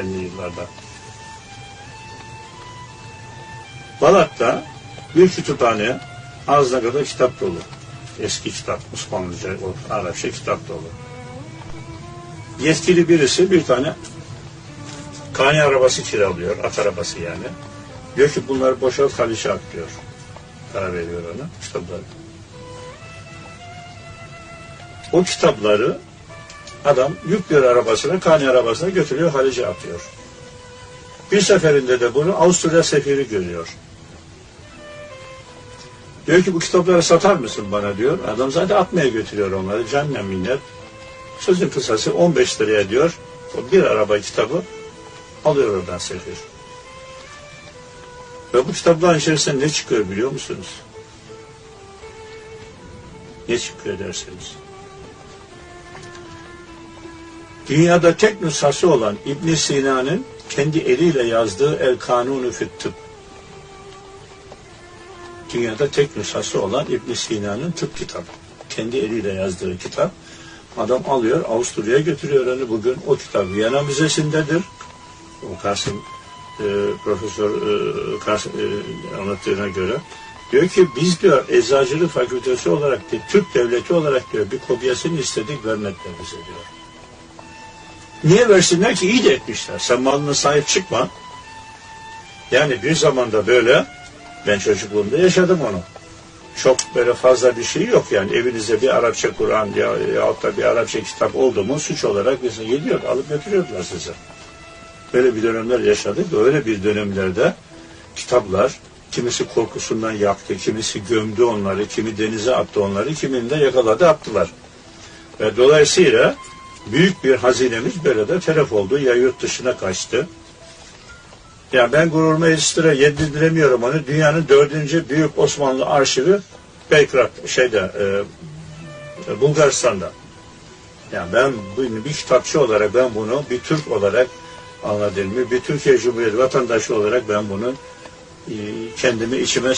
80'li yıllarda. Balat'ta bir kütüphane ağzına kadar kitap dolu. Eski kitap, Osmanlıca, Arapça kitap dolu. Yetkili birisi bir tane kani arabası kiralıyor, at arabası yani. Diyor ki bunları boşalt Haliç'e at diyor. Para veriyor ona, kitapları. O kitapları adam yüklüyor arabasına, kani arabasına götürüyor Haliç'e atıyor. Bir seferinde de bunu Avusturya sefiri görüyor. Diyor ki bu kitapları satar mısın bana diyor. Adam zaten atmaya götürüyor onları. Canla minnet. Sözün kısası 15 liraya diyor. O bir araba kitabı alıyor oradan sefir. Ve bu kitapların içerisinde ne çıkıyor biliyor musunuz? Ne çıkıyor derseniz. Dünyada tek nüshası olan İbn Sina'nın kendi eliyle yazdığı El Kanunu fit Tıp. Dünyada tek nüshası olan İbn Sina'nın tıp kitabı. Kendi eliyle yazdığı kitap. Adam alıyor Avusturya'ya götürüyor onu bugün. O kitap Viyana Müzesi'ndedir. O Kasım e, Profesör e, Kasım, e, anlattığına göre. Diyor ki biz diyor eczacılık fakültesi olarak değil, Türk devleti olarak diyor bir kopyasını istedik vermediler bize diyor. Niye versinler ki? iyi de etmişler. Sen malına sahip çıkma. Yani bir zamanda böyle ben çocukluğumda yaşadım onu. Çok böyle fazla bir şey yok yani. Evinizde bir Arapça Kur'an ya, yahut da bir Arapça kitap oldu mu suç olarak bize geliyor, alıp götürüyorlar size. Böyle bir dönemler yaşadık. Öyle bir dönemlerde kitaplar kimisi korkusundan yaktı, kimisi gömdü onları, kimi denize attı onları, kimini de yakaladı attılar. Ve dolayısıyla büyük bir hazinemiz böyle de telef oldu. Ya yurt dışına kaçtı. Ya ben gururuma yetiştire, yediremiyorum onu. Dünyanın dördüncü büyük Osmanlı arşivi Belgrad, şeyde, e, Bulgaristan'da. Yani ben bu- bir kitapçı olarak ben bunu bir Türk olarak anladın mı? Bir Türkiye Cumhuriyeti vatandaşı olarak ben bunu e, kendimi içime